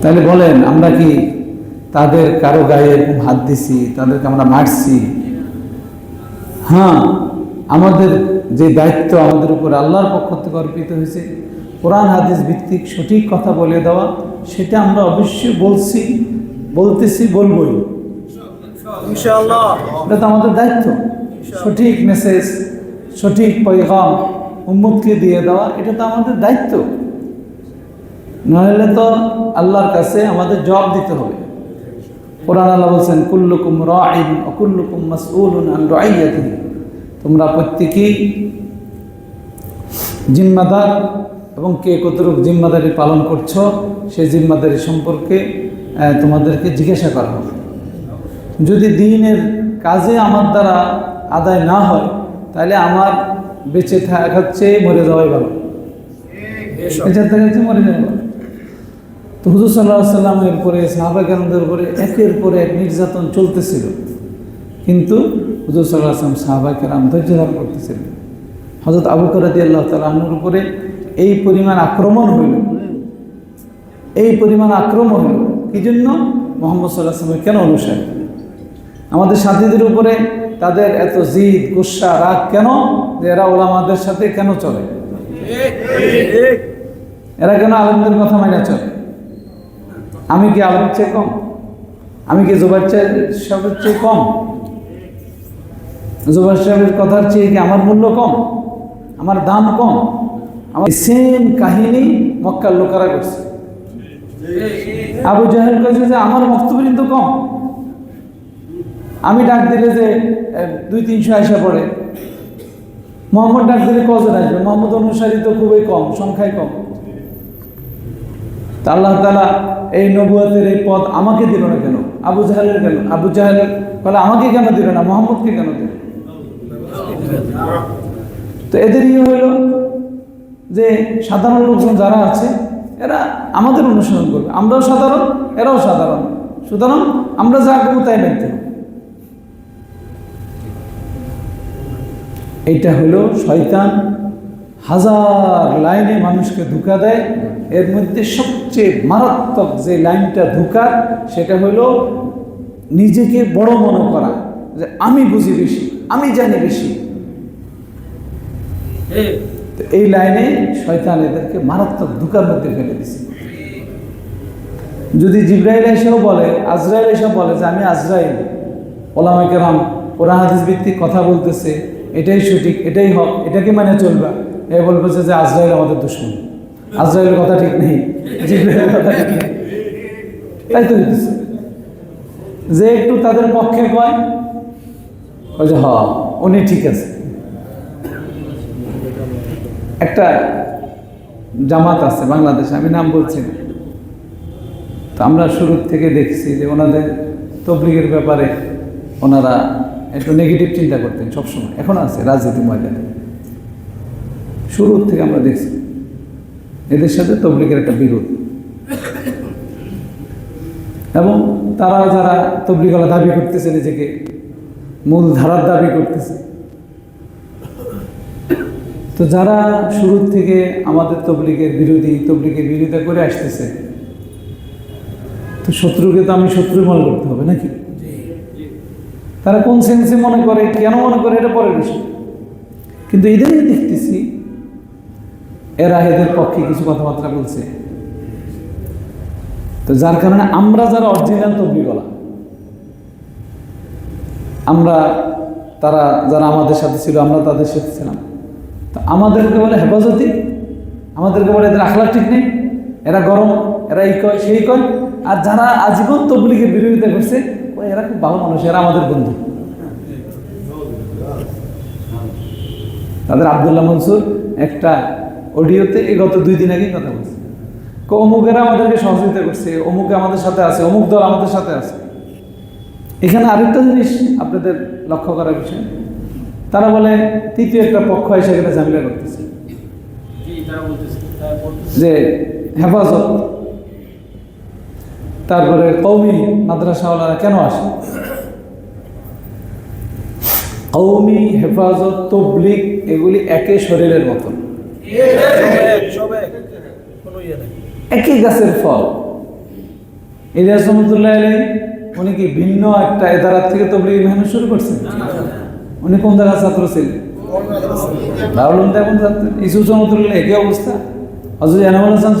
তাহলে বলেন আমরা কি তাদের কারও গায়ে এরকম হাত দিছি তাদেরকে আমরা মারছি? হ্যাঁ আমাদের যে দায়িত্ব আমাদের উপর আল্লাহর পক্ষ থেকে অর্পিত হয়েছে কোরআন হাদিস ভিত্তিক সঠিক কথা বলে দেওয়া সেটা আমরা অবশ্যই বলছি বলতেছি বলবই। এটা তো আমাদের দায়িত্ব। সঠিক মেসেজ সঠিক পয়গাম উম্মতকে দিয়ে দেওয়া এটা তো আমাদের দায়িত্ব। নইলে তো আল্লাহর কাছে আমাদের জবাব দিতে হবে। কোরআন আল্লাহ বলছেন কুল্লুকুম রাইন ও কুল্লুকুম মাসউলুন আন রাইয়াতিহি তোমরা প্রত্যেকেই জিম্মাদার এবং কে কতটুক জিম্মাদারি পালন করছ সেই জিম্মাদারি সম্পর্কে তোমাদেরকে জিজ্ঞাসা করা হবে। যদি দিনের কাজে আমার দ্বারা আদায় না হয় তাহলে আমার বেঁচে থাকার চেয়ে মরে যাওয়াই ভালো। বেঁচে থাকার চেয়ে মরে যাওয়া ভালো। তো হুজুর সাল্লাহ সাল্লামের উপরে সাহাবা কেরামদের উপরে একের পরে এক নির্যাতন চলতেছিল। কিন্তু হুজুর সাল্লাহ আসলাম সাহাবা কেরাম ধৈর্য ধারণ করতেছিলেন হজরত আবু করাদি আল্লাহ তালাহনুর উপরে এই পরিমাণ আক্রমণ হইল। এই পরিমাণ আক্রমণ হইল। কি জন্য? মোহাম্মদ সাল্লাহ আসলামের কেন অনুসারী? আমাদের সাথীদের উপরে তাদের এত জিদ, গুসা, রাগ কেন? যে এরা ওলামাদের সাথে কেন চলে? এরা কেন আলমদের কথা মাইনা চলে? আমি কি আলমের চেয়ে কম? আমি কি জোবার সাহেবের চেয়ে কম? জোবার সাহেবের কথার চেয়ে কি আমার মূল্য কম? আমার দাম কম? আমার সেম কাহিনী মক্কার লোকেরা করছে। আবু জাহেল কয়েছে যে আমার বক্তব্য কিন্তু কম। আমি ডাক দিলে যে দুই, তিনশো আসা পড়ে। মোহাম্মদ ডাক দিলে কজন আসবে? মোহাম্মদ অনুসারী তো খুবই কম সংখ্যায় কম। তা আল্লাহ তালা এই নবুয়াতের এই পদ আমাকে দিল না কেন? আবু জাহেলের কেন? আবু জাহেলের বলে আমাকে কেন দিল না? মোহাম্মদকে কেন দিল তো এদের ইয়ে হইল যে সাধারণ লোকজন যারা আছে, এরা আমাদের অনুসরণ করবে। আমরাও সাধারণ, এরাও সাধারণ। সুতরাং আমরা যা করব তাই মেনতে এইটা হলো শয়তান হাজার লাইনে মানুষকে ধোকা দেয়। এর মধ্যে সবচেয়ে মারাত্মক যে লাইনটা ধোকার সেটা হলো নিজেকে বড় মনে করা যে আমি বুঝি বেশি আমি জানি বেশি। তো এই লাইনে শয়তান এদেরকে মারাত্মক ধোকার মধ্যে ফেলে দিছে। যদি জিব্রাইল এসেও বলে আজরাইল এসেও বলে যে আমি আজরাইল ওলামা কেরাম ওরা হাদিস ভিত্তিক কথা বলতেছে এটাই সঠিক এটাই হক এটাকে মানে চলবা। এ বলবে যে যে আজরাইল আমাদের দুশ্মন। আজরাইলের কথা ঠিক নেই, জিব্রাইলের কথা ঠিক নেই। তাই তো যে একটু তাদের পক্ষে কয়, ওই যে হ, উনি ঠিক আছে। একটা জামাত আছে বাংলাদেশে, আমি নাম বলছি না। তো আমরা শুরুর থেকে দেখছি যে ওনাদের তবলিগের ব্যাপারে ওনারা একটু নেগেটিভ চিন্তা করতেন সবসময়, এখন আছে রাজনীতি ময়দানে। শুরুর থেকে আমরা দেখছি। এদের সাথে তবলিগের একটা বিরোধ। এবং তারা যারা তবলিগলা দাবি করতেছে নিজেকে, মূল ধারার দাবি করতেছে। তো যারা শুরুর থেকে আমাদের তবলিগের বিরোধী, তবলিগের বিরোধিতা করে আসতেছে, তো শত্রুকে তো আমি শত্রু মনে করতে হবে নাকি? তারা কোন সেন্সে মনে করে, কেন মনে করে, এটা পরের বিষয়। কিন্তু এদেরই দেখতেছি এরা এদের পক্ষে কিছু কথাবার্তা বলছে। তো যার কারণে আমরা যারা অরিজিনাল তবলিগলা আমরা তারা যারা আমাদের সাথে ছিল, আমরা তাদের সাথে ছিলাম। তো আমাদেরকে বলে হেফাজতি, আমাদেরকে বলে এদের আখলা ঠিক নেই, এরা গরম, এরা এই কয়, সেই কয়। আর যারা আজীবন তবলিগের বিরোধিতা করছে ও এরা খুব ভালো মানুষ, এরা আমাদের বন্ধু। তাদের আবদুল্লাহ মনসুর একটা অডিওতে এই গত দুই দিন আগেই কথা বলছে। অমুকেরা আমাদেরকে সহযোগিতা করছে অমুকে আমাদের সাথে আছে অমুক দল আমাদের সাথে আছে। এখানে আরেকটা জিনিস আপনাদের লক্ষ্য করার বিষয়। তারা বলে তৃতীয় একটা পক্ষ এসে এখানে ঝামেলা করতেছে। যে হেফাজত তারপরে কৌমি মাদ্রাসাওয়ালারা কেন আসে? কৌমি হেফাজত তবলিক এগুলি একে শরীরের মতন। একই গাছের ফল। ইলিয়াস রহমতুল্লাহ আলী উনি কি ভিন্ন একটা এদারাত থেকে তো মেহনত শুরু করছেন? উনি কোন জায়গার ছাত্র ছিলেন? দারুল এখন জানতেন রহমতুল্লাহ একই অবস্থা? হজরত এনামুল হাসান